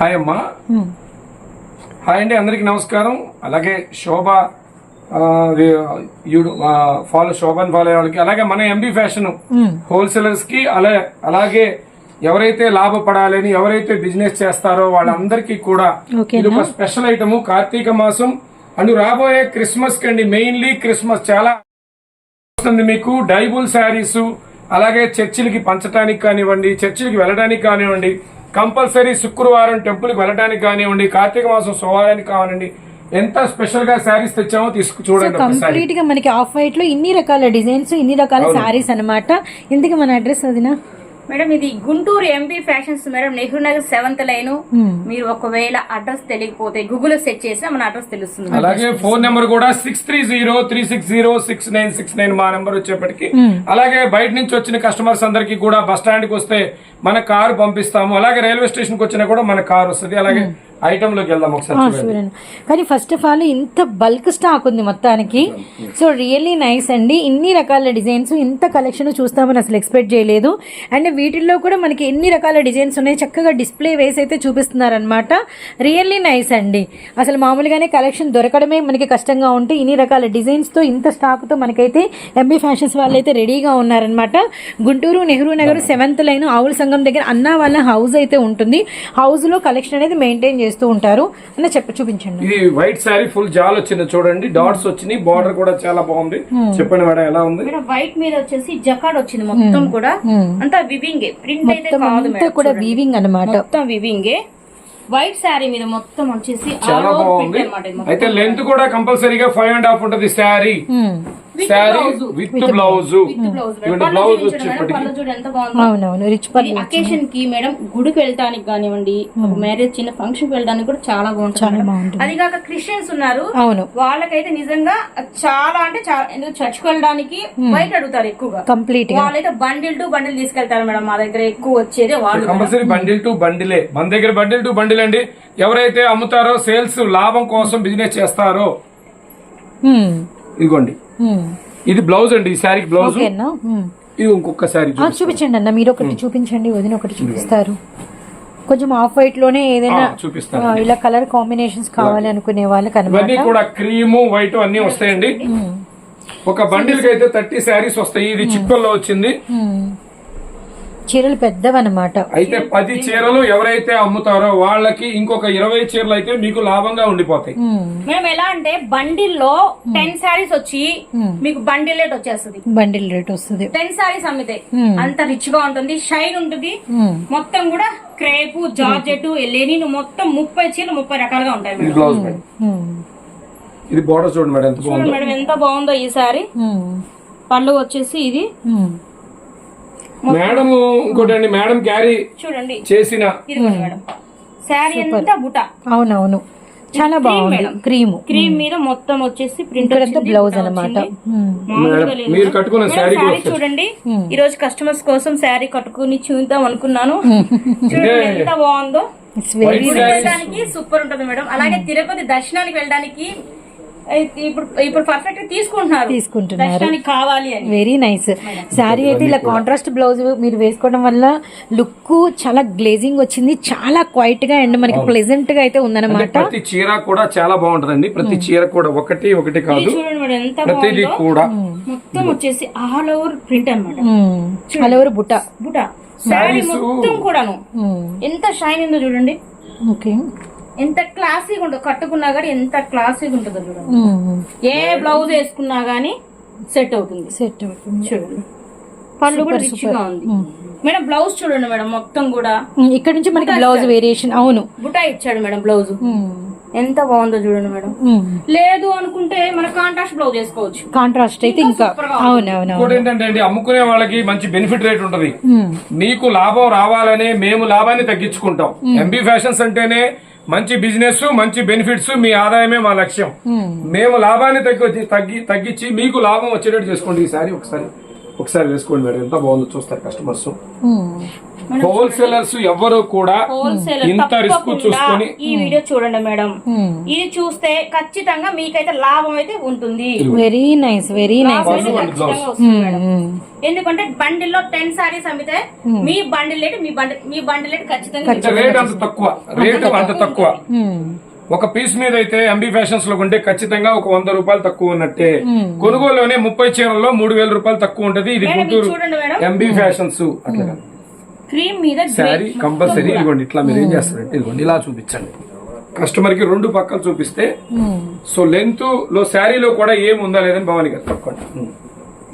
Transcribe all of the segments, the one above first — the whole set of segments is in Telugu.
హాయ్ అమ్మా. హాయ్ అండి అందరికి నమస్కారం. అలాగే శోభ ఫాలో శోభన్ ఫాలో అయ్యే వాళ్ళకి అలాగే మన ఎంబీ ఫ్యాషన్ హోల్సేలర్స్కి అలా అలాగే ఎవరైతే లాభపడాలని ఎవరైతే బిజినెస్ చేస్తారో వాళ్ళందరికీ కూడా ఇది ఒక స్పెషల్ ఐటమ్ కార్తీక మాసం. అండ్ రాబోయే క్రిస్మస్ కండి మెయిన్లీ క్రిస్మస్ చాలా వస్తుంది మీకు. డైబుల్ శారీస్ అలాగే చర్చిలకి పంచడానికి కానివ్వండి చర్చిలకి వెళ్ళడానికి కానివ్వండి కంపల్సరీ శుక్రవారం టెంపుల్కి వెళ్ళడానికి కానివ్వండి కార్తీక మాసం సోమవారానికి కానివ్వండి ఎంత స్పెషల్గా శారీస్ తెచ్చామో తీసుకు చూడండి కంప్లీట్గా మనకి ఆఫ్ వైట్లో ఇన్ని రకాల డిజైన్స్ ఇన్ని రకాల సారీస్ అన్నమాట. ఇందుకు మన అడ్రస్ అదినా? మేడం ఇది Guntur MP fashions madam Nehru Nagar seventh line. మీరు ఒకవేళ అడ్రస్ తెలియకపోతే గూగుల్ సెర్చ్ చేసినా మన అడ్రస్ తెలుస్తుంది. అలాగే ఫోన్ నెంబర్ కూడా six three zero three six zero six nine six nine మా నెంబర్ వచ్చేప్పటికి. అలాగే బయట నుంచి వచ్చిన కస్టమర్స్ అందరికి కూడా బస్ స్టాండ్కి వస్తే మన కారు పంపిస్తాము. అలాగే రైల్వే స్టేషన్కి వచ్చినా కూడా మన కారు వస్తుంది. అలాగే ఐటమ్లోకి వెళ్దాం ఒకసారి చూడండి. కానీ ఫస్ట్ ఆఫ్ ఆల్ ఇంత బల్క్ స్టాక్ ఉంది మొత్తానికి. సో రియల్లీ నైస్ అండి. ఇన్ని రకాల డిజైన్స్ ఇంత కలెక్షన్ చూస్తామని అసలు ఎక్స్పెక్ట్ చేయలేదు. అండ్ వీటిల్లో కూడా మనకి ఎన్ని రకాల డిజైన్స్ ఉన్నాయి చక్కగా డిస్ప్లే వేసి అయితే చూపిస్తున్నారనమాట రియల్లీ నైస్ అండి. అసలు మామూలుగానే కలెక్షన్ దొరకడమే మనకి కష్టంగా ఉంటే ఇన్ని రకాల డిజైన్స్తో ఇంత స్టాక్తో మనకైతే ఎంబీ ఫ్యాషన్స్ వాళ్ళు అయితే రెడీగా ఉన్నారనమాట గుంటూరు నెహ్రూ నగర్ సెవెంత్ లైన్ ఆవుల సంఘం దగ్గర అన్న వాళ్ళ హౌస్ అయితే ఉంటుంది. హౌస్లో కలెక్షన్ అనేది మెయింటైన్ చేస్తూ ఉంటారు. అన్న చెప్ప చూపించండి. ఇది వైట్ శారీ ఫుల్ జాల్ వచ్చింది చూడండి. డాట్స్ వచ్చినాయి. బార్డర్ కూడా చాలా బాగుంది. చెప్పండి మేడం ఎలా ఉంది? వైట్ మీద వచ్చేసి జకాడ్ వచ్చింది మొత్తం కూడా. అంతా వివింగ్ ప్రింట్ అయితే కాదు కూడా. వీవింగ్ అన్నమాట. మొత్తం వివింగే వైట్ శారీ మీద మొత్తం వచ్చేసి చాలా బాగుంది. అయితే లెంత్ కూడా కంపల్సరీగా ఫైవ్ అండ్ హాఫ్ ఉంటది sari. Sari with blouse blouse అవునవును రిచ్ పర్ల్ అకేషన్కి మేడం గుడికి వెళ్ళడానికి కానివ్వండి ఒక మ్యారేజ్ చిన్న ఫంక్షన్కి వెళ్ళడానికి కూడా చాలా బాగుంటుంది చాలా మేడం. బాగుంటుంది. అది కాక క్రిస్టియన్స్ ఉన్నారు. అవును. వాళ్ళకైతే నిజంగా చాలా అంటే చాలా ఎందుకు చర్చ్కి వెళ్ళడానికి బయట అడుగుతారు ఎక్కువగా. కంప్లీట్గా. వాళ్ళైతే బండిల్ టు బండిల్ తీసుకెళ్తారు మేడం మా దగ్గర ఎక్కువ వచ్చేదే వాళ్ళు కంపల్సరీ బండిల్ టు బండిలే మన దగ్గర బండిల్ టు బండిల్ అండి. ఎవరైతే అమ్ముతారో సేల్స్ లాభం కోసం బిజినెస్ చేస్తారో హ్మ్. ఇదిగోండి. ఇది బ్లౌజ్ అండి ఈ శారీకి బ్లౌజ్. ఇది ఇంకొక శారీ చూపించండి అన్న మీరు ఒకటి చూపించండి వదిన ఒకటి చూపిస్తారు. కొంచెం ఆఫ్ వైట్లోనే ఏదైనా ఇలా కలర్ కాంబినేషన్స్ కావాలి అనుకునే వాళ్ళకి ఇవన్నీ కూడా క్రీమ్ వైట్ అన్ని వస్తాయండి. ఒక బండిల్కి అయితే థర్టీ శారీస్ వస్తాయి. ఇది చిక్కల్లో వచ్చింది. చీరలు పెద్దవన్నమాట. అయితే పది చీరలు ఎవరైతే అమ్ముతారో వాళ్ళకి ఇంకొక ఇరవై చీరలు అయితే మీకు లాభంగా ఉండిపోతాయి. మేము. ఎలా అంటే బండిల్లో టెన్ శారీస్ వచ్చి మీకు బండిల్ రేట్ వచ్చేస్తుంది. బండిల్ రేట్ వస్తుంది. టెన్ శారీస్ అమ్మితే అంత రిచ్గా ఉంటుంది షైన్ ఉంటుంది. మొత్తం కూడా క్రేపు జార్జెట్ లెనిన్ మొత్తం ముప్పై చీరలు ముప్పై రకాలుగా ఉంటాయి ఇది బ్లౌజ్ బోర్డర్ చూడండి మేడం ఎంత బాగుందో. చూడండి మేడం ఎంత బాగుందో ఈ సారీ. పళ్ళు వచ్చేసి ఇది. మేడం ఇంకోటి అండి మేడం క్యారీ చూడండి. చేసిన శారీ బుట. అవునవును. చాలా బాగుంది. క్రీమ్. క్రీమ్ మీద మొత్తం వచ్చేసి ప్రింట్ బ్లౌజ్. మీరు కట్టుకున్న మేడం, శారీ చూడండి. ఈ రోజు కస్టమర్స్ కోసం శారీ కట్టుకుని చూద్దాం అనుకున్నాను. చూడండి ఎంత బాగుందో. వెళ్ళడానికి సూపర్ ఉంటుంది మేడం. అలాగే తిరుపతి దర్శనానికి వెళ్ళడానికి ఇప్పుడు ఇప్పుడు పర్ఫెక్ట్గా తీసుకుంటున్నారు. కావాలి అని. వెరీ నైస్ శారీ అయితే ఇలా కాంట్రాస్ట్ బ్లౌజ్ మీరు వేసుకోవడం వల్ల లుక్ చాలా గ్లేజింగ్ వచ్చింది. చాలా క్వైట్గా అండ్ మనకి ప్లెజెంట్గా అయితే ఉందన్నమాట. ప్రతి చీర కూడా చాలా బాగుంటదండి. ప్రతి చీర కూడా ఒకటి ఒకటి కాదు. ప్రతిదీ బాగుందో. కూడా. మొత్తం వచ్చేసి ఆల్ ఓవర్ ప్రింట్ అనమాట అలవరు బుట్ట. బుట శారీ మొత్తం కూడాను. ఎంత షైన్ ఉందో చూడండి. ఓకే ఎంత క్లాసీగా ఉంటుందో కట్టుకున్నా కానీ ఎంత క్లాసీగా ఉంటుందో చూడండి ఏ బ్లౌజ్ వేసుకున్నా గానీ సెట్ అవుతుంది. సెట్ అవుతుంది. చూడండి పళ్ళు కూడా రిచ్గా ఉంది. మేడం బ్లౌజ్ చూడండి మేడం మొత్తం కూడా. ఇక్కడ నుంచి మనకి బ్లౌజ్ వేరియేషన్ అవును. బుటా ఇచ్చాడు మేడం బ్లౌజ్ ఎంత బాగుందో చూడండి మేడం. లేదు అనుకుంటే మన కాంట్రాస్ట్ బ్లౌజ్ వేసుకోవచ్చు. కాంట్రాస్ట్ అయితే ఇంకా అవునవును ఇంకోటి ఏంటంటే అండి అమ్ముకునే వాళ్ళకి మంచి బెనిఫిట్ రేట్ ఉంటది. మీకు లాభం రావాలని మేము లాభాన్ని తగ్గించుకుంటాం. ఎంబీ ఫ్యాషన్స్ అంటేనే మంచి బిజినెస్ మంచి బెనిఫిట్స్ మీ ఆదాయమే మా లక్ష్యం. మేము లాభాన్ని తగ్గి తగ్గి తగ్గించి మీకు లాభం వచ్చేటట్టు చేసుకోండి. ఈసారి ఒకసారి ఒకసారి వేసుకోండి మేడం. ఎంత బాగుందో చూస్తారు కస్టమర్స్. హోల్సేలర్స్ ఎవరు కూడా ఇంత రిస్క్ చూసుకొని ఈ వీడియో చూడండి మేడం. Hmm. ఇది చూస్తే ఖచ్చితంగా మీకైతే లాభం అయితే ఉంటుంది. Very nice very nice Hmm. ఎందుకంటే బండిల్లో టెన్ సారీస్ అమ్మితే మీ బండిల్ రేట్ మీ బండి మీ బండిల్ రేట్ ఖచ్చితంగా రేట్ అంత తక్కువ రేటు అంత తక్కువ. Hmm. ఒక పీస్ మీద అయితే ఎంబీ ఫ్యాషన్స్లో కొంటే ఖచ్చితంగా ఒక వంద రూపాయలు తక్కువ ఉన్నట్టే. కొనుగోలులోనే ముప్పై చీరల్లో మూడు వేల రూపాయలు తక్కువ ఉంటది. ఇది గుంటూరు చూడండి మేడం. ఎంబీ ఫ్యాషన్స్ అట్లా. క్రీమ్ మీద శారీ కంపల్సరీ ఇదిగోండి ఇట్లా మీరు ఏం చేస్తారంటే ఇదిగోండి ఇలా చూపించండి. కస్టమర్కి రెండు పక్కలు చూపిస్తే సో లెంత్లో శారీలో కూడా ఏం ఉందా లేదని భవాని గారు తప్పకుండా.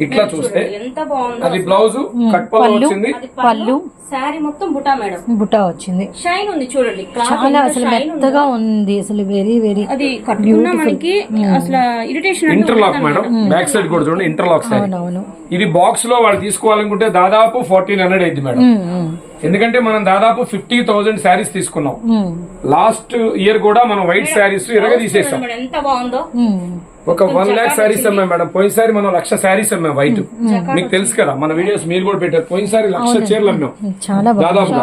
ఇట్లా చూస్తే ఎంత బాగుందో అది బ్లౌజ్ కట్ పళ్ళు వచ్చింది. పళ్ళు. శారీ మొత్తం బుటా మేడం. బుట్టా వచ్చింది. షైన్ ఉంది చూడండి. క్లాత్ చాలా అసలు. మెత్తగా ఉంది అసలు వెరీ వెరీ అది కట్టుకున్నా మనకి అసలు irritation interlock madam. Back side కూడా చూడండి ఇంటర్లాక్ అవునవును. ఇది బాక్స్లో వాళ్ళు తీసుకోవాలనుకుంటే దాదాపు ఫోర్టీన్ హండ్రెడ్ అయింది మేడం. ఎందుకంటే మనం దాదాపు ఫిఫ్టీ థౌసండ్ శారీస్ తీసుకున్నాం. లాస్ట్ ఇయర్ కూడా మనం వైట్ శారీస్ ఇరగ తీసేసాం. ఎంత బాగుందో. ఒక వన్ లాక్ శారీస్ అమ్మాయి మేడం. పోయినసారి మనం లక్ష శారీస్ అమ్మాం వైట్ మీకు తెలుసు కదా మన వీడియోస్ మీరు కూడా పెట్టారు. పోయినసారి లక్ష చీరలు అమ్మాం. చాలా బాగుంది. దాదాపుగా.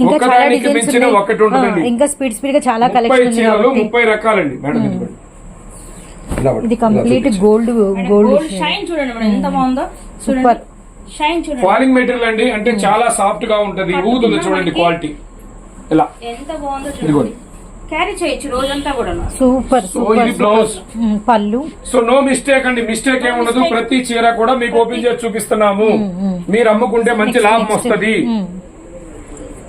ఇంకా చాలా ఒకదానికి డిజైన్స్ మించిన ఉన్నాయి. ఒకటి ఉంటుందండి. ఆ, ఇంకా స్పీడ్ స్పీడ్గా చాలా ముప్పై కలెక్షన్ ఉంది చీరలు కాబట్టి. ముప్పై రకాలండి మేడం. ఇది కంప్లీట్ గోల్డ్ గోల్డ్ షైన్ చూడండి మేడం ఎంత బాగుందో. సూపర్ షైన్ చూడండి. ఫాలింగ్ మెటీరియల్ అండి అంటే చాలా సాఫ్ట్గా ఉంటది. ఊదుంది చూడండి క్వాలిటీ ఇలా. ఎంత బాగుందో. చూడండి. క్యారీ చేయొచ్చు రోజంతా కూడా సూపర్ సో సూపర్ బ్లౌజ్. పళ్ళు. సో నో మిస్టేక్ అండి. మిస్టేక్ ఏముండదు ప్రతి చీర కూడా మీకు ఓపెన్ చేసి చూపిస్తున్నాము. మీరు అమ్ముకుంటే మంచి లాభం వస్తది.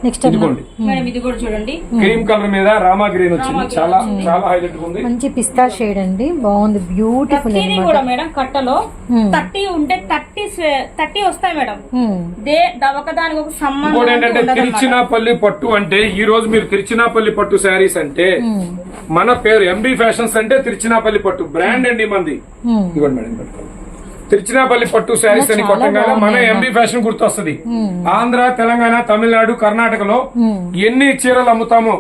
నెక్స్ట్ ఇదిగోండి. మేడం ఇది కూడా చూడండి. క్రీమ్ కలర్ మీద రామా గ్రీన్ వచ్చింది. చాలా చాలా హైలైట్ ఉంది. మంచి పిస్తా షేడ్ అండి. బాగుంది. బ్యూటిఫుల్ ఇది కూడా మేడం కట్టలో. థర్టీ ఉంటే థర్టీ థర్టీ వస్తాయి మేడం దే ఒకదానికి ఒక సంబంధం ఏంటంటే తిరుచినాపల్లి పట్టు అంటే ఈ రోజు మీరు తిరుచినాపల్లి పట్టు శారీస్ అంటే మన పేరు ఎంబీ ఫ్యాషన్స్ అంటే తిరుచినాపల్లి పట్టు. బ్రాండ్ అండి మంది. ఇదిగోండి మేడం పట్టుకోండి. తిరుచినాపల్లి పట్టు శారీస్ అని కొట్టంగానే మన ఎంబీ ఫ్యాషన్ గుర్తొస్తుంది. ఆంధ్ర తెలంగాణ తమిళనాడు కర్ణాటకలో ఎన్ని చీరలు అమ్ముతామో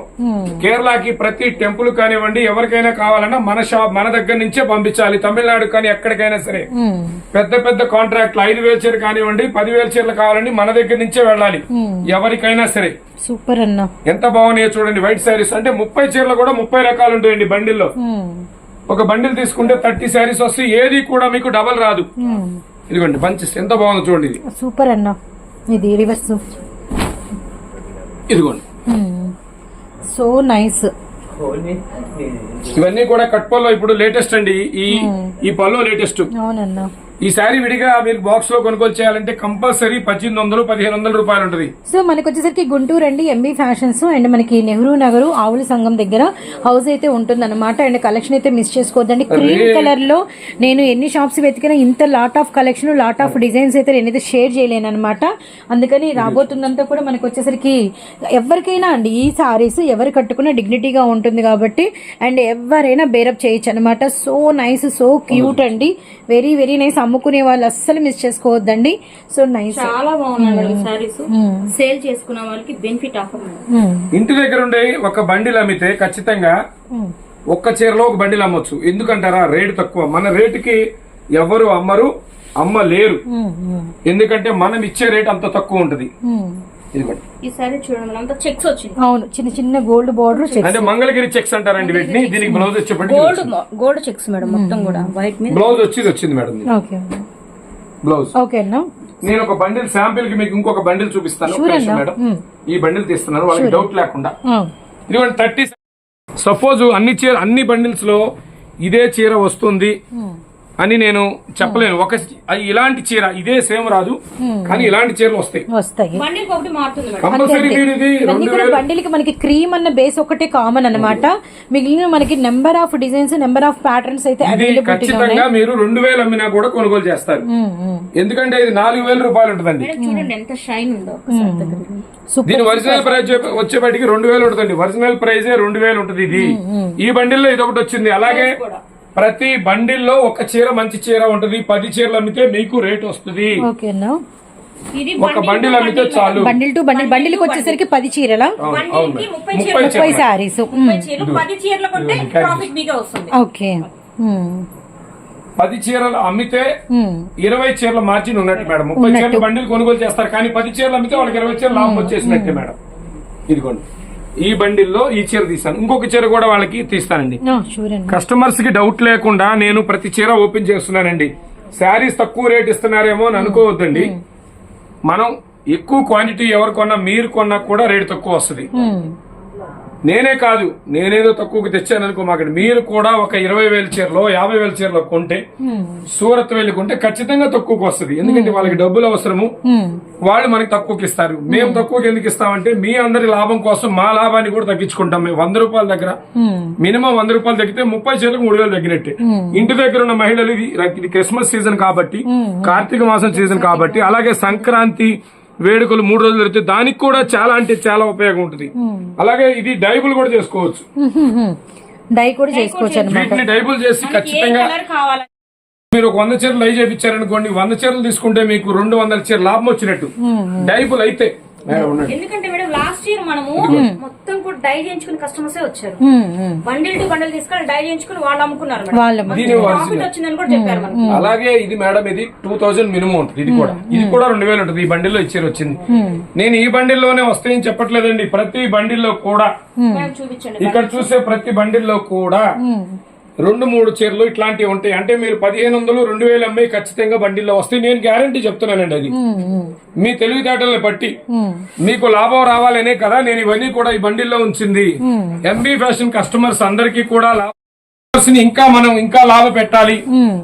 కేరళకి ప్రతి టెంపుల్ కానివ్వండి ఎవరికైనా కావాలన్నా మన షాప్ మన దగ్గర నుంచే పంపించాలి. తమిళనాడు కానీ ఎక్కడికైనా సరే. పెద్ద పెద్ద కాంట్రాక్ట్లు ఐదు వేల చీర కానివ్వండి పదివేల చీరలు కావాలండి మన దగ్గర నుంచే వెళ్ళాలి. ఎవరికైనా సరే. సూపర్ అన్న. ఎంత బాగున్నాయో చూడండి వైట్ శారీస్. అంటే ముప్పై చీరలు కూడా ముప్పై రకాలు ఉంటాయండి బండిల్లో. ఒక బండిల్ తీసుకుంటే థర్టీ శారీస్ వస్తే ఏది కూడా మీకు డబల్ రాదు. ఇదిగోండి బంచెస్ ఎంత బాగుందో చూడండి ఇది. సూపర్ అన్న. ఇది రివర్స్. ఇదిగోండి. So nice. ఇవన్నీ కూడా కట్పల్లో ఇప్పుడు లేటెస్ట్ అండి ఈ ఈ పల్లో లేటెస్ట్. అవునన్నా. ఈ శారీ విడిగా మీరు బాక్స్లో కొనుగోలు చేయాలంటే కంపల్సరీ పద్దెనిమిది వందలు పదిహేను వందల రూపాయలు ఉంటుంది. సో మనకు వచ్చేసరికి గుంటూరు అండి ఎంబీ ఫ్యాషన్స్ అండ్ మనకి నెహ్రూ నగరు ఆవుల సంఘం దగ్గర హౌస్ అయితే ఉంటుందన్నమాట. అండ్ కలెక్షన్ అయితే మిస్ చేసుకోవద్దండి. క్రీమ్ కలర్లో నేను ఎన్ని షాప్స్ వెతికినా ఇంత lot of collection lot of designs అయితే నేనైతే షేర్ చేయలేను అనమాట అందుకని రాబోతుందంతా కూడా మనకు వచ్చేసరికి ఎవరికైనా అండి ఈ సారీస్ ఎవరు కట్టుకున్నా డిగ్నిటీగా ఉంటుంది కాబట్టి అండ్ ఎవరైనా బేరప్ చేయొచ్చు అనమాట సో నైస్ సో క్యూట్ అండి. వెరీ వెరీ నైస్ అమ్ముకునే వాళ్ళు అస్సలు మిస్ చేసుకోవద్దండి. So nice. చాలా బాగున్నాయి సారీస్ సేల్ చేసుకున్న వాళ్ళకి బెనిఫిట్ ఆఫర్ ఇంటి దగ్గర ఉండే ఒక బండిల్ అమ్మితే ఖచ్చితంగా ఒక్క చీరలో ఒక బండిల్ అమ్మొచ్చు. ఎందుకంటారా? రేటు తక్కువ. మన రేటుకి ఎవరు అమ్మరు అమ్మలేరు. ఎందుకంటే మనం ఇచ్చే రేట్ అంత తక్కువ ఉంటది. ఇదిగోండి. ఈ సారీ చూడండి అంతా చెక్స్ వచ్చింది. అవును చిన్న చిన్న గోల్డ్ బార్డర్ అంటే మంగళగిరి చెక్స్ అంటారండి వీటిని. దీనికి బ్లౌజ్ వచ్చేప్పటికి గోల్డ్ గోల్డ్ చెక్స్ మేడం మొత్తం కూడా. వైట్ మీద బ్లౌజ్ వచ్చేది వచ్చింది మేడం. ఓకే బ్లౌజ్ ఓకే నేను ఒక బండిల్ శాంపిల్కి మీకు ఇంకొక బండిల్ చూపిస్తాను. మేడం. ఈ బండిల్ తీస్తున్నాను వాళ్ళకి డౌట్ లేకుండా. ఇదిగోండి థర్టీ సపోజ్ అన్ని చీర అన్ని బండిల్స్లో ఇదే చీర వస్తుంది. అని నేను చెప్పలేను. ఒక ఇలాంటి చీర ఇదే సేమ్ రాదు కానీ ఇలాంటి చీరలు వస్తాయి. బండిల్కి మనకి క్రీమ్ అన్న బేస్ ఒకటే కామన్ అన్నమాట. మిగిలిన మనకి number of designs number of patterns అయితే ఖచ్చితంగా మీరు రెండు వేలు అమ్మినా కూడా కొనుగోలు చేస్తారు. ఎందుకంటే ఇది నాలుగు వేల రూపాయలు ఉంటుందండి. దీని ఒరిజినల్ ప్రైస్ వచ్చేపటికి రెండు వేలు ఉంటుందండి. ఒరిజినల్ ప్రైస్ రెండు వేలు ఉంటుంది ఇది ఈ బండిల్లో ఇది ఒకటి వచ్చింది. అలాగే కూడా. ప్రతి బండిల్లో ఒక చీర మంచి చీర ఉంటుంది. పది చీరలు అమ్మితే మీకు రేట్ వస్తుంది. ఒక బండిల్ అమ్మితే చాలు. Bundle to bundle. బండిల్కి వచ్చేసరికి పది చీరల. ముప్పై సారీస్. ఓకే. పది చీరలు అమ్మితే ఇరవై చీరల మార్జిన్ ఉన్నట్టు మేడం. ముప్పై చీరల బండిలు కొనుగోలు చేస్తారు. కానీ పది చీరలు అమ్మితే వాళ్ళకి ఇరవై చీరలు లాభం వచ్చేసినట్టే మేడం. ఇదిగోండి. ఈ బండిల్లో ఈ చీర తీస్తాను. ఇంకొక చీర కూడా వాళ్ళకి తీస్తానండి. కస్టమర్స్కి డౌట్ లేకుండా నేను ప్రతి చీర ఓపెన్ చేస్తున్నానండి. శారీస్ తక్కువ రేట్ ఇస్తున్నారేమో అని అనుకోవద్దండి. మనం ఎక్కువ క్వాంటిటీ ఎవరు కొన్నా మీరు కొన్నా కూడా రేట్ తక్కువ వస్తుంది. ఉమ్, నేనే కాదు నేనేదో తక్కువకి తెచ్చాను అనుకో మాకు మీరు కూడా ఒక ఇరవై వేల చీరలో యాభై వేల చీరలో కొంటే సూరత్ వెళ్ళి కొంటే ఖచ్చితంగా తక్కువకి వస్తుంది. ఎందుకంటే వాళ్ళకి డబ్బులు అవసరము. వాళ్ళు మనకి తక్కువకి ఇస్తారు. మేము తక్కువకి ఎందుకు ఇస్తామంటే మీ అందరి లాభం కోసం మా లాభాన్ని కూడా తగ్గించుకుంటాం మేము. వంద రూపాయల దగ్గర. మినిమం వంద రూపాయలు తగ్గితే ముప్పై చీరలకు మూడు వేలు తగ్గినట్టే. ఇంటి దగ్గర ఉన్న మహిళలు ఇది క్రిస్మస్ సీజన్ కాబట్టి కార్తీక మాసం సీజన్ కాబట్టి అలాగే సంక్రాంతి వేడుకలు మూడు రోజులు జరిగితే దానికి కూడా చాలా అంటే చాలా ఉపయోగం ఉంటుంది. అలాగే ఇది డైబుల్ కూడా చేసుకోవచ్చు. డై కూడా వీటిని డైబుల్ చేసి ఖచ్చితంగా కలర్ కావాలి? మీరు ఒక వంద చీరలు లై చేయించారనుకోండి వంద చీరలు తీసుకుంటే మీకు రెండు వందల చీర లాభం వచ్చినట్టు. డైబుల్ అయితే. ఎందుకంటే మేడం లాస్ట్ ఇయర్ మనము మొత్తం కూడా డై చేయించుకుని కస్టమర్స్ వచ్చారు. బండిల్ టు బండిల్ తీసుకొని డై చేయించుకుని వాళ్ళు అమ్ముకున్నారు ప్రాఫిట్ వచ్చిందని కూడా చెప్పారు మనకి. అలాగే ఇది మేడం ఇది టూ థౌజండ్ మినిమం ఉంటుంది. ఇది కూడా. ఇది కూడా రెండు వేలు ఉంటుంది. ఈ బండిల్లో ఇచ్చేది వచ్చింది. నేను ఈ బండిల్లోనే వస్తాయని చెప్పట్లేదండి. ప్రతి బండిల్లో కూడా ఇక్కడ చూసే ప్రతి బండిల్లో కూడా రెండు మూడు చీరలు ఇట్లాంటివి ఉంటాయి. అంటే మీరు పదిహేను వందలు రెండు వేలు అమ్మాయి ఖచ్చితంగా బండిల్లో వస్తాయి. నేను గ్యారంటీ చెప్తున్నానండి అది. మీ తెలివితేటలను బట్టి. మీకు లాభం రావాలనే కదా నేను ఇవన్నీ కూడా ఈ బండిల్లో ఉంచింది. ఎంబీ ఫ్యాషన్ కస్టమర్స్ అందరికీ కూడా లాభం ని ఇంకా మనం ఇంకా లాభ పెట్టాలి.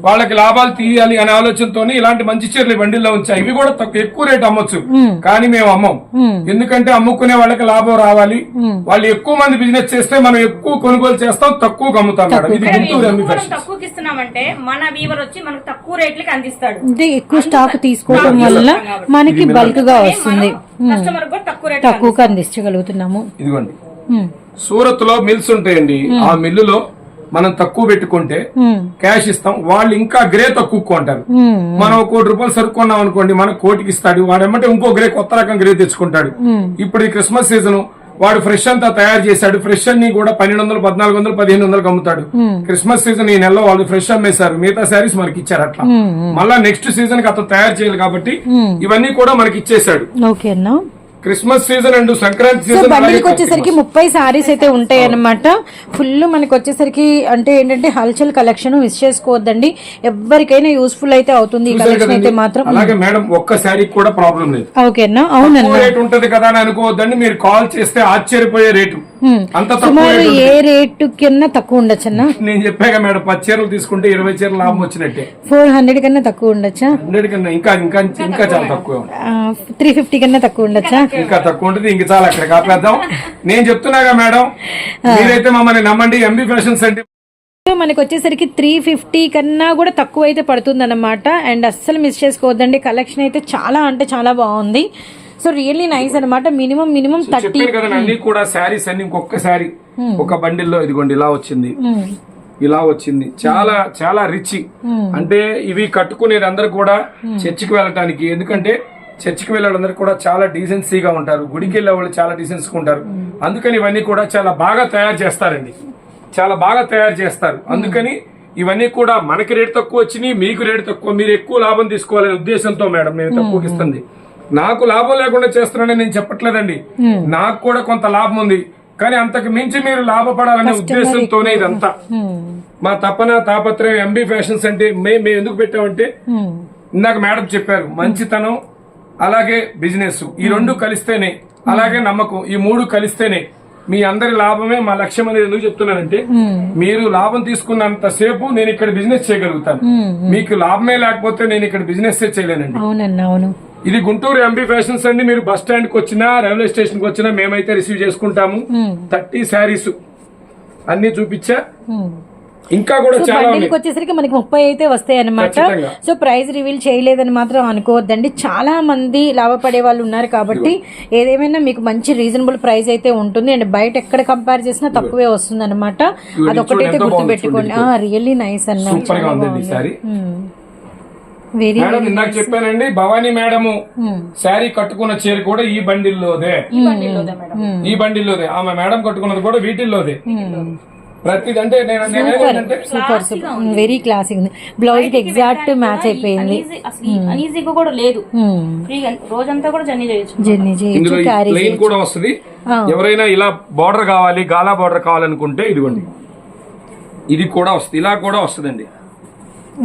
వాళ్ళకి లాభాలు తీయాలి అనే ఆలోచనతోనే ఇలాంటి మంచి చీరలు బండిల్లో ఉంచాయి ఇవి కూడా తక్కువ ఎక్కువ రేట్ అమ్మొచ్చు. కానీ మేము అమ్మం. ఎందుకంటే అమ్ముకునే వాళ్ళకి లాభం రావాలి. వాళ్ళు ఎక్కువ మంది బిజినెస్ చేస్తే మనం ఎక్కువ కొనుగోలు చేస్తాం తక్కువ అమ్ముతాం మేడం. ఇది గుంటూరు ఎంబీ మనం ఫ్యాషన్ తక్కువకి ఇస్తున్నామంటే మన వీవర్ వచ్చి మనకు తక్కువ రేట్లకి అందిస్తాడు. అంటే ఎక్కువ స్టాక్ తీసుకోవడం వల్ల మనకి బల్క్గా వస్తుంది. కస్టమర్ కూడా తక్కువ తక్కువగా అందించగలుగుతున్నాము. ఇదిగోండి. సూరత్లో మిల్స్ ఉంటాయండి. ఆ మిల్లులో మనం తక్కువ పెట్టుకుంటే క్యాష్ ఇస్తాం. వాళ్ళు ఇంకా గ్రే తక్కువ ఉమ్, మనం ఒక కోటి రూపాయలు సరుకున్నాం అనుకోండి మనకు కోటికి ఇస్తాడు. వాడేమంటే ఇంకో గ్రే కొత్త రకం గ్రే తెచ్చుకుంటాడు. ఇప్పుడు ఈ క్రిస్మస్ సీజన్ వాడు ఫ్రెష్ అంతా తయారు చేశాడు. ఫ్రెష్ అన్ని కూడా పన్నెండు వందలు పద్నాలుగు వందలు పదిహేను వందలకు అమ్ముతాడు క్రిస్మస్ సీజన్ ఈ నెలలో వాళ్ళు ఫ్రెష్ అమ్మేశారు. మిగతా శారీస్ మనకి ఇచ్చారు అట్లా. మళ్ళా నెక్స్ట్ సీజన్కి అతను తయారు చేయాలి కాబట్టి ఇవన్నీ కూడా మనకి ఇచ్చేసాడు ఓకే అన్నా. Christmas season and Sankranti season బండికి వచ్చేసరికి ముప్పై సారీస్ అయితే ఉంటాయి అన్నమాట ఫుల్ మనకి వచ్చేసరికి అంటే ఏంటంటే హల్చల్ కలెక్షన్ మిస్ చేసుకోవద్దండి. ఎవరికైనా యూస్ఫుల్ అయితే అవుతుంది ఈ కలెక్షన్ అయితే మాత్రం. అలాగే మేడం ఒక్క శారీ కూడా ప్రాబ్లం లేదు. ఓకే అన్నా అవునన్నా రేట్ ఉంటది కదా అని అనుకోవద్దండి. మీరు కాల్ చేస్తే ఆశ్చర్యపోయే రేటు. అంత తక్కువ సుమారు ఏ రేటు కన్నా తక్కువ ఉండొచ్చు అన్న నేను చెప్పాక మేడం పది చీరలు తీసుకుంటే ఇరవై చీరలు లాభం వచ్చినట్టే. ఫోర్ హండ్రెడ్ కన్నా తక్కువ ఉండొచ్చా? హండ్రెడ్ కన్నా ఇంకా ఇంకా ఇంకా చాలా తక్కువ. త్రీ ఫిఫ్టీ కన్నా తక్కువ ఉండొచ్చా? ఇంకా తక్కువ ఉంటుంది ఇంక చాలా అక్కడ కాపేద్దాం. నేను చెప్తున్నాగా మేడం మీరైతే మమ్మల్ని నమ్మండి ఎంబీ ఫ్యాషన్స్ అంటే సో మనకి వచ్చేసరికి త్రీ ఫిఫ్టీ కన్నా కూడా తక్కువ అయితే పడుతుంది అనమాట అండ్ అస్సలు మిస్ చేసుకోవద్దండి. కలెక్షన్ అయితే చాలా అంటే చాలా బాగుంది. సో రియల్లీ నైస్ అనమాట మినిమం మినిమం థర్టీ అన్ని కూడా శారీస్ అన్ని ఇంకొక శారీ ఒక బండిల్లో ఇదిగోండి ఇలా వచ్చింది. ఇలా వచ్చింది. చాలా చాలా రిచ్. అంటే ఇవి కట్టుకునేది అందరు కూడా చర్చికి వెళ్ళటానికి. ఎందుకంటే చర్చికి వెళ్ళేవాళ్ళందరూ కూడా చాలా డీసెన్సీగా ఉంటారు. గుడికి వెళ్ళే వాళ్ళు చాలా డీసెన్సీగా ఉంటారు. అందుకని ఇవన్నీ కూడా చాలా బాగా తయారు చేస్తారండి. చాలా బాగా తయారు చేస్తారు. అందుకని ఇవన్నీ కూడా మనకి రేట్ తక్కువ వచ్చినాయి మీకు రేట్ తక్కువ మీరు ఎక్కువ లాభం తీసుకోవాలనే ఉద్దేశంతో మేడం మేము తక్కువకి ఇస్తుంది. నాకు లాభం లేకుండా చేస్తున్నానని నేను చెప్పట్లేదండి. నాకు కూడా కొంత లాభం ఉంది. కానీ అంతకు మించి మీరు లాభపడాలనే ఉద్దేశంతోనే ఇదంతా. మా తపన తాపత్రయం ఎంబీ ఫ్యాషన్స్ అంటే మే- మేము ఎందుకు పెట్టామంటే ఇందాక మేడం చెప్పారు మంచితనం అలాగే బిజినెస్ ఈ రెండు కలిస్తేనే అలాగే నమ్మకం. ఈ మూడు కలిస్తేనే మీ అందరి లాభమే మా లక్ష్యం అనేది ఎందుకు చెప్తున్నానంటే మీరు లాభం తీసుకున్నంత సేపు నేను ఇక్కడ బిజినెస్ చేయగలుగుతాను. మీకు లాభమే లేకపోతే నేను ఇక్కడ బిజినెస్ చేయలేనండి. అవును. ఇది గుంటూరు ఎంబీ ఫ్యాషన్స్ అండి. మీరు బస్ స్టాండ్కి వచ్చినా రైల్వే స్టేషన్కి వచ్చినా మేమైతే రిసీవ్ చేసుకుంటాము. థర్టీ శారీస్ అన్ని చూపించా. ఇంకా కూడా చాలా బండిల్కి వచ్చేసరికి మనకి ముప్పై అయితే వస్తాయి అనమాట. సో ప్రైస్ రివీల్ చేయలేదని మాత్రం అనుకోవద్దండి. చాలా మంది లాభపడే వాళ్ళు ఉన్నారు కాబట్టి ఏదేమైనా మీకు మంచి రీజనబుల్ ప్రైస్ అయితే ఉంటుంది. అండ్ బయట ఎక్కడ కంపేర్ చేసినా తక్కువే వస్తుంది అనమాట అదొకటైతే గుర్తుపెట్టుకోండి. రియల్లీ నైస్ అన్న. సూపర్గా ఉందండి ఈ శారీ వెరీ మేడం ఇందాక చెప్పానండి భవానీ మేడము శారీ కట్టుకున్న చీర కూడా ఈ బండిల్లోదే. ఈ బండిల్లోదే మేడం. ఈ బండిల్లోదే. ఆమె మేడం కట్టుకున్నది కూడా వీటిల్లోదే. నేను సూపర్ సూపర్ వెరీ క్లాసిక్ ఉంది. బ్లౌజ్కి ఎగ్జాక్ట్ మ్యాచ్ అయిపోయింది. అనీజీగా కూడా లేదు. ఫ్రీగా రోజంతా కూడా జర్నీ చేయొచ్చు. జర్నీ చేయొచ్చు క్యారీ ప్లెయిన్ కూడా వస్తుంది. ఎవరైనా ఇలా బార్డర్ కావాలి గాలా బార్డర్ కావాలనుకుంటే ఇదిగోండి. ఇది కూడా వస్తుంది ఇలా కూడా వస్తుందండి.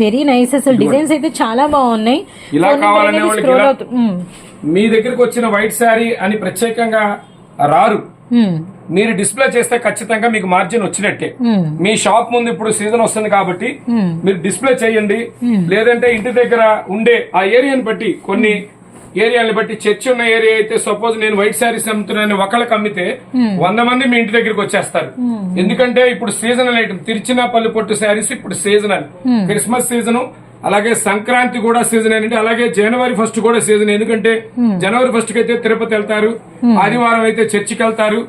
వెరీ నైస్ అసలు డిజైన్స్ అయితే చాలా బాగున్నాయి. ఇలా కావాలనే వాళ్ళకి. మీ దగ్గరికి వచ్చిన వైట్ శారీ అని ప్రత్యేకంగా రారు. మీరు డిస్ప్లే చేస్తే ఖచ్చితంగా మీకు మార్జిన్ వచ్చినట్టే. మ్మ్. మీ షాప్ ముందు ఇప్పుడు సీజన్ వస్తుంది కాబట్టి మ్మ్. మీరు డిస్ప్లే చేయండి. లేదంటే ఇంటి దగ్గర ఉండే ఆ ఏరియాని బట్టి కొన్ని ఏరియాని బట్టి చర్చ్ ఉన్న ఏరియా అయితే సపోజ్ నేను వైట్ శారీస్ అమ్ముతున్నాను ఒకళ్ళకి అమ్మితే వంద మంది మీ ఇంటి దగ్గరికి వచ్చేస్తారు. ఎందుకంటే ఇప్పుడు సీజనల్ ఐటమ్ తిరుచినాపల్లి పొట్టు శారీస్ ఇప్పుడు సీజనల్ క్రిస్మస్ సీజన్ అలాగే సంక్రాంతి కూడా సీజన్ ఏంటంటే అలాగే జనవరి ఫస్ట్ కూడా సీజన్ ఎందుకంటే జనవరి ఫస్ట్కి అయితే తిరుపతి వెళ్తారు ఆదివారం అయితే చర్చికి వెళ్తారు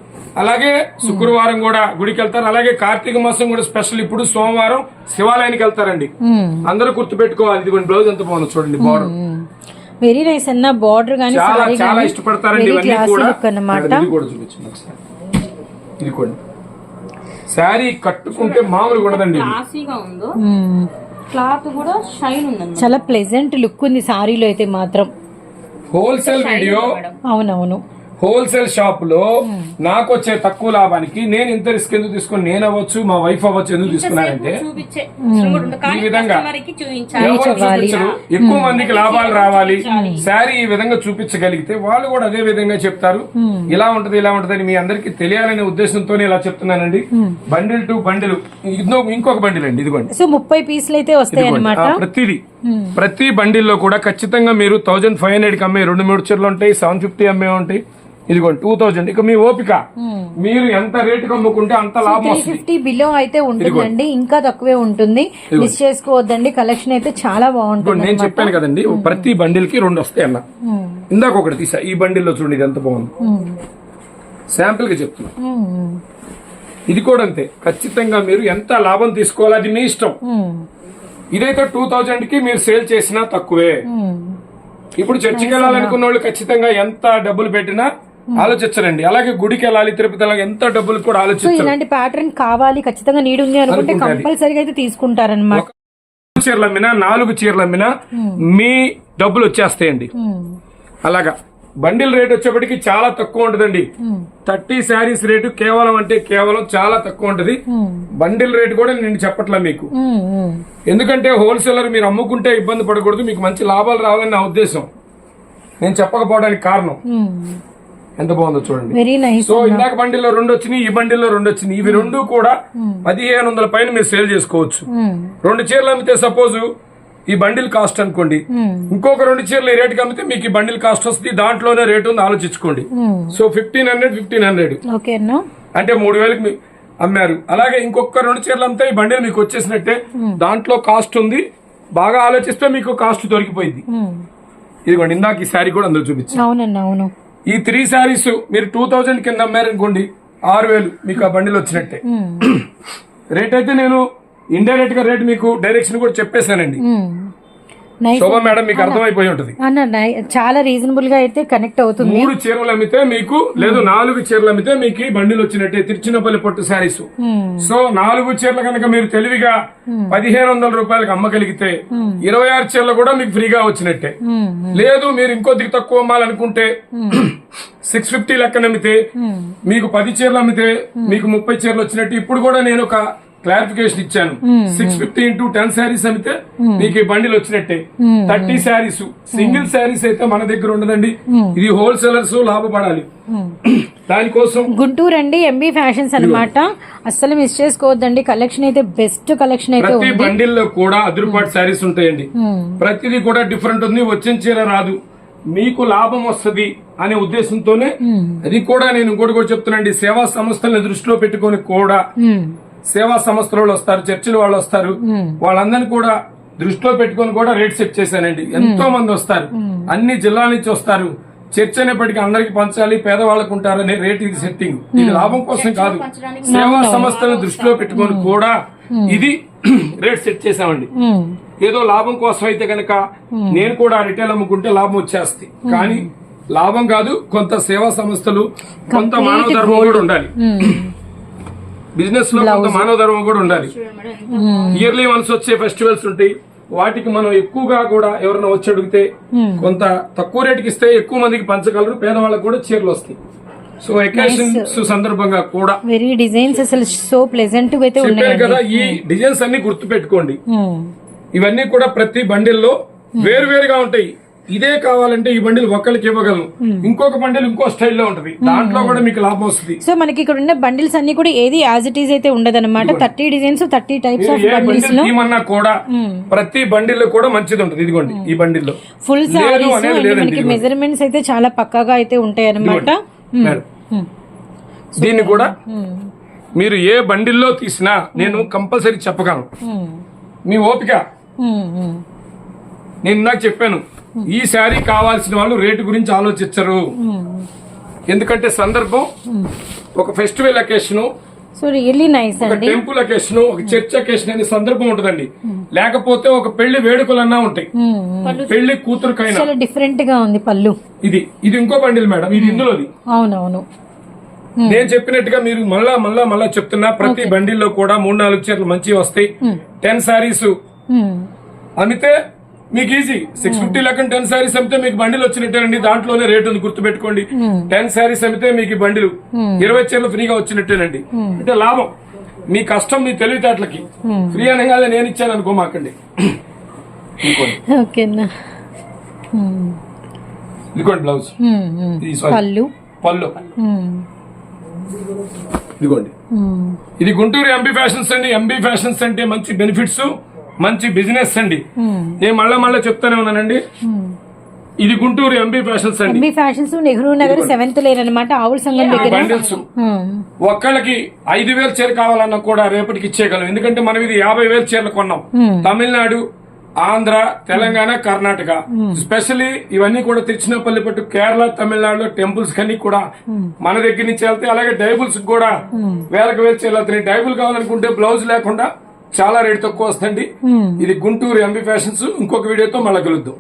అలాగే శుక్రవారం కూడా గుడికి వెళ్తారు అలాగే కార్తీక మాసం కూడా స్పెషల్ ఇప్పుడు సోమవారం శివాలయానికి వెళ్తారండి. అందరూ గుర్తు పెట్టుకోవాలి ఇదిగోండి బ్లౌజ్ ఎంత బాగుంది చూడండి బార్డర్. వెరీ నైస్ అన్న బార్డర్ గానీ చాలా చాలా ఇష్టపడతారండి ఇవన్నీ కూడా. లుక్ అన్నమాట. ఇది కూడా చూపించండి ఒకసారి ఇది కూడా. శారీ కట్టుకుంటే మామూలుగా ఉండదండి క్లాత్ కూడా షైన్ ఉందన్నమాట. చాలా ప్లెజెంట్ లుక్ ఉంది సారీలో అయితే మాత్రం. హోల్సేల్ వీడియో అవునవును. హోల్సేల్ షాప్లో నాకు వచ్చే తక్కువ లాభానికి నేను ఇంత రిస్క్ ఎందుకు తీసుకుని నేను అవ్వచ్చు మా వైఫ్ అవ్వచ్చు ఎందుకు తీసుకున్నానంటే ఈ విధంగా చూపించరు? ఎక్కువ మందికి లాభాలు రావాలి. శారీ ఈ విధంగా చూపించగలిగితే వాళ్ళు కూడా అదే విధంగా చెప్తారు. ఇలా ఉంటది ఇలా ఉంటది అని మీ అందరికి తెలియాలనే ఉద్దేశంతోనే ఇలా చెప్తున్నానండి. Bundle to bundle. ఇంకో ఇంకొక బండిల్ అండి ఇదిగోండి. సో ముప్పై పీసులు అయితే వస్తాయి ప్రతిదీ. ప్రతి బండిల్లో కూడా ఖచ్చితంగా మీరు థౌజండ్ ఫైవ్ హండ్రెడ్కి అమ్మే రెండు మూడు చీరలు ఉంటాయి సెవెన్ ఫిఫ్టీ అమ్మే ఉంటాయి. ఇదిగోండి టూ థౌజండ్. ఇక మీ ఓపిక. మీరు ఎంత రేటుకి అమ్ముకుంటే అంత లాభం ఫిఫ్టీ బిలో అయితే ఉంటుందండి. ఇంకా తక్కువే ఉంటుంది. మిస్ చేసుకోవద్దండి. కలెక్షన్ అయితే చాలా బాగుంటుంది నేను చెప్పాను కదండి ప్రతి బండిల్కి రెండు వస్తాయి అన్న. మ్మ్. ఇందాక ఒకటి తీసా ఈ బండిల్లో చూడండి ఇది ఎంత బాగుంది. మ్మ్. శాంపిల్గా చెప్తున్నా. ఇది కూడా అంతే. ఖచ్చితంగా మీరు ఎంత లాభం తీసుకోవాలి అది మీ ఇష్టం. ఇదైతే టూ థౌజండ్కి మీరు సేల్ చేసినా తక్కువే. ఇప్పుడు చర్చికి వెళ్ళాలనుకున్న వాళ్ళు ఖచ్చితంగా ఎంత డబ్బులు పెట్టినా ఆలోచించరండి. అలాగే గుడికి వెళ్ళాలి తిరుపతి ఎంత డబ్బులు కూడా ఆలోచించరు. ఇలాంటి ప్యాటర్న్ కావాలి ఖచ్చితంగా నీడ్ ఉంది అనుకుంటే. కంపల్సరీగా అయితే తీసుకుంటారనమాట చీరలు అమ్మినా నాలుగు చీరలు అమ్మినా మీ డబ్బులు వచ్చేస్తాయండి. అలాగా. బండిల్ రేట్ వచ్చేప్పటికి చాలా తక్కువ ఉంటదండి. థర్టీ శారీస్ రేటు కేవలం అంటే కేవలం చాలా తక్కువ ఉంటది. బండిల్ రేట్ కూడా నేను చెప్పట్లా మీకు. ఎందుకంటే హోల్సేలర్ మీరు అమ్ముకుంటే ఇబ్బంది పడకూడదు మీకు మంచి లాభాలు రావాలని నా ఉద్దేశం. నేను చెప్పకపోవడానికి కారణం. ఎంత బాగుందో చూడండి. వెరీ నైస్ సో ఇందాక బండిల్లో రెండు వచ్చినాయి ఈ బండిల్లో రెండు వచ్చినాయి. ఇవి రెండు కూడా పదిహేను వందల పైన మీరు సేల్ చేసుకోవచ్చు. రెండు చీరలు అమ్మితే సపోజ్ ఈ బండిల్ కాస్ట్ అనుకోండి. ఇంకొక రెండు చీరలు ఈ రేటుకి అమ్మితే మీకు ఈ బండిల్ కాస్ట్ వస్తుంది. దాంట్లోనే రేటు ఉంది ఆలోచించుకోండి. So fifteen hundred fifteen hundred. అంటే మూడు వేలకు అమ్మారు. అలాగే ఇంకొక రెండు చీరలు అమ్మితే ఈ బండిల్ మీకు వచ్చేసినట్టే. దాంట్లో కాస్ట్ ఉంది. బాగా ఆలోచిస్తే మీకు కాస్ట్ దొరికిపోయింది. ఇదిగోండి ఇందాక ఈ శారీ కూడా అందులో చూపించి అవునన్న అవును. ఈ త్రీ శారీస్ మీరు టూ థౌజండ్ కింద అమ్మారనుకోండి ఆరు వేలు మీకు ఆ బండిలు వచ్చినట్టే. రేట్ అయితే నేను ఇండైరెక్ట్గా రేట్ మీకు డైరెక్షన్ కూడా చెప్పేశానండి. నైస్ శోభ మేడం మీకు అర్థమైపోయి ఉంటది. అన్న చాలా రీజనబుల్గా అయితే కనెక్ట్ అవుతుంది. మూడు చీరలు అమ్మితే మీకు లేదు నాలుగు చీరలు అమ్మితే మీకు బండిలు వచ్చినట్టే తిరుచినపల్లి పట్టు శారీస్. సో నాలుగు చీరలు కనుక మీరు తెలివిగా పదిహేను వందల రూపాయలకు అమ్మగలిగితే ఇరవై ఆరు చీరలు కూడా మీకు ఫ్రీగా వచ్చినట్టే. లేదు మీరు ఇంకొద్దికి తక్కువ అమ్మాలనుకుంటే సిక్స్ ఫిఫ్టీ లెక్కన అమ్మితే మీకు పది చీరలు అమ్మితే మీకు ముప్పై చీరలు వచ్చినట్టు. ఇప్పుడు కూడా నేను ఒక క్లారిఫికేషన్ ఇచ్చాను. Six fifty into ten saris అమ్మితే మీకు ఈ బండిలు వచ్చినట్టే. థర్టీ శారీస్ సింగిల్ శారీస్ అయితే మన దగ్గర ఉండదండి. ఇది హోల్సేలర్స్ లాభపడాలి. దానికోసం గుంటూరు అండి ఎంబీ ఫ్యాషన్స్ అన్నమాట. అస్సలు మిస్ చేసుకోవద్దండి. కలెక్షన్ అయితే బెస్ట్ కలెక్షన్ అయితే ప్రతి బండిల్లో కూడా అదురుపాటు శారీస్ ఉంటాయండి. ప్రతిదీ కూడా డిఫరెంట్ ఉంది. వచ్చిన చీర రాదు. మీకు లాభం వస్తది అనే ఉద్దేశంతోనే అది కూడా నేను ఇంకోటి కూడా చెప్తున్నాండి సేవా సంస్థలను దృష్టిలో పెట్టుకొని కూడా. సేవా సంస్థల వాళ్ళు వస్తారు చర్చిల వాళ్ళు వస్తారు. వాళ్ళందరినీ కూడా దృష్టిలో పెట్టుకొని కూడా రేట్ సెట్ చేశానండి. ఎంతో మంది వస్తారు. అన్ని జిల్లాల నుంచి వస్తారు. చర్చ అనేప్పటికీ అందరికి పంచాలి పేదవాళ్ళకు ఉంటారనే రేట్ ఇది సెట్టింగ్. ఇది లాభం కోసం కాదు. సేవా సంస్థలను దృష్టిలో పెట్టుకొని కూడా ఇది రేట్ సెట్ చేశామండి. మ్మ్. ఏదో లాభం కోసం అయితే కనుక నేను కూడా రిటైల్ అమ్ముకుంటే లాభం వచ్చేస్తుంది కానీ లాభం కాదు కొంత సేవా సంస్థలు కొంత మానవ ధర్మం కూడా ఉండాలి. బిజినెస్లో కొంత మానవ ధర్మం కూడా ఉండాలి. ఇయర్లీ వన్స్ వచ్చే ఫెస్టివల్స్ ఉంటాయి. వాటికి మనం ఎక్కువగా కూడా ఎవరైనా వచ్చి అడిగితే కొంత తక్కువ రేటుకి ఇస్తే ఎక్కువ మందికి పంచగలరు పేదవాళ్ళకి కూడా చీరలు వస్తాయి. సో ఎకేషన్స్ సందర్భంగా కూడా వెరీ డిజైన్స్ అసలు సో ప్లెజెంట్గా అయితే ఉన్నాయండి. కదా ఈ డిజైన్స్ అన్ని గుర్తు పెట్టుకోండి మ్మ్. ఇవన్నీ కూడా ప్రతి బండిల్లో వేరు వేరుగా ఉంటాయి. ఇదే కావాలంటే ఈ బండిల్ ఒక్కరికి ఇవ్వగలను. ఇంకొక బండిల్ ఇంకో స్టైల్లో ఉంటది. దాంట్లో కూడా మీకు లాభం వస్తుంది. సో మనకి ఇక్కడ ఉన్న బండిల్స్ అన్ని కూడా ఏది యాజ్ ఇట్ ఈస్ అయితే ఉండదన్నమాట. Thirty designs thirty types of bundles తీయమన్నా కూడా ప్రతి బండిల్లో కూడా మంచిది ఉంటుంది ఇదిగోండి ఈ బండిల్లో. ఫుల్ సారీస్ మనకి. మెజర్మెంట్స్ అయితే చాలా పక్కాగా అయితే ఉంటాయి అనమాట. దీన్ని కూడా మీరు ఏ బండిల్లో తీసినా నేను కంపల్సరీ చెప్పగలను. మీ ఓపిక. నేను ఇందాక చెప్పాను. ఈ శారీ కావాల్సిన వాళ్ళు రేటు గురించి ఆలోచించరు. ఎందుకంటే సందర్భం ఒక ఫెస్టివల్ అకేషన్ టెంపుల్ అకేషన్ ఒక చర్చ్ అకేషన్ అనే సందర్భం ఉంటుందండి. లేకపోతే ఒక పెళ్ళి వేడుకలన్నా ఉంటాయి. పెళ్ళి కూతురుకైనా. డిఫరెంట్గా ఉంది పళ్ళు. ఇది ఇది ఇంకో బండిల్ మేడం ఇది ఇందులోది. అవునవును. నేను చెప్పినట్టుగా మీరు మళ్ళా మళ్ళా మళ్ళా చెప్తున్నా ప్రతి బండిల్లో కూడా మూడు నాలుగు చీరలు మంచివి వస్తాయి. Ten saris hmm. మీకు ఈజీ సిక్స్ ఫిఫ్టీ లెక్కన టెన్ శారీస్ అమ్మితే మీకు బండిలు వచ్చినట్టేనండి. దాంట్లోనే రేట్ ఉంది గుర్తుపెట్టుకోండి. టెన్ శారీస్ అమ్మితే మీకు బండిలు ఇరవై చీరలు ఫ్రీగా వచ్చినట్టేనండి. అంటే లాభం. మీ కష్టం మీ తెలివితేటలకి. ఫ్రీ అనగానే నేను ఇచ్చాను అనుకో మాకండి. ఇంకోండి ఓకేనా మ్మ్. ఇదిగోండి బ్లౌజ్. పళ్ళు. ఇదిగోండి. ఇది గుంటూరు ఎంబీ ఫ్యాషన్స్ అండి. ఎంబీ ఫ్యాషన్స్ అంటే మంచి బెనిఫిట్స్ మంచి బిజినెస్ అండి. మ్మ్. నేను మళ్ళా మళ్ళా చెప్తానే ఉన్నానండి. ఇది గుంటూరు ఎంబీ ఫ్యాషన్స్ అండి. MB fashions Nehru Nagar seventh lane అనమాట ఆవుల సంఘం దగ్గర. బండిల్స్ మ్మ్. ఒక్కళ్ళకి ఐదు వేలు చీర కావాలన్నా కూడా రేపటికి ఇచ్చేయగలం. ఎందుకంటే మనం ఇది యాభై వేలు చీరలు కొన్నాం. తమిళనాడు ఆంధ్ర తెలంగాణ కర్ణాటక. స్పెషల్లీ ఇవన్నీ కూడా తిరుచినపల్లి పట్టు కేరళ తమిళనాడులో టెంపుల్స్ కన్నీ కూడా మన దగ్గర నుంచి వెళ్తే అలాగే డైబుల్స్ కూడా వేలకు వేలు వెళ్తున్నాయి డైబుల్ కావాలనుకుంటే బ్లౌజ్ లేకుండా చాలా రేట్ తక్కువ వస్తుంది ఇది గుంటూరు ఎంబీ ఫ్యాషన్స్ ఇంకొక వీడియోతో మళ్ళీ కలుద్దాం.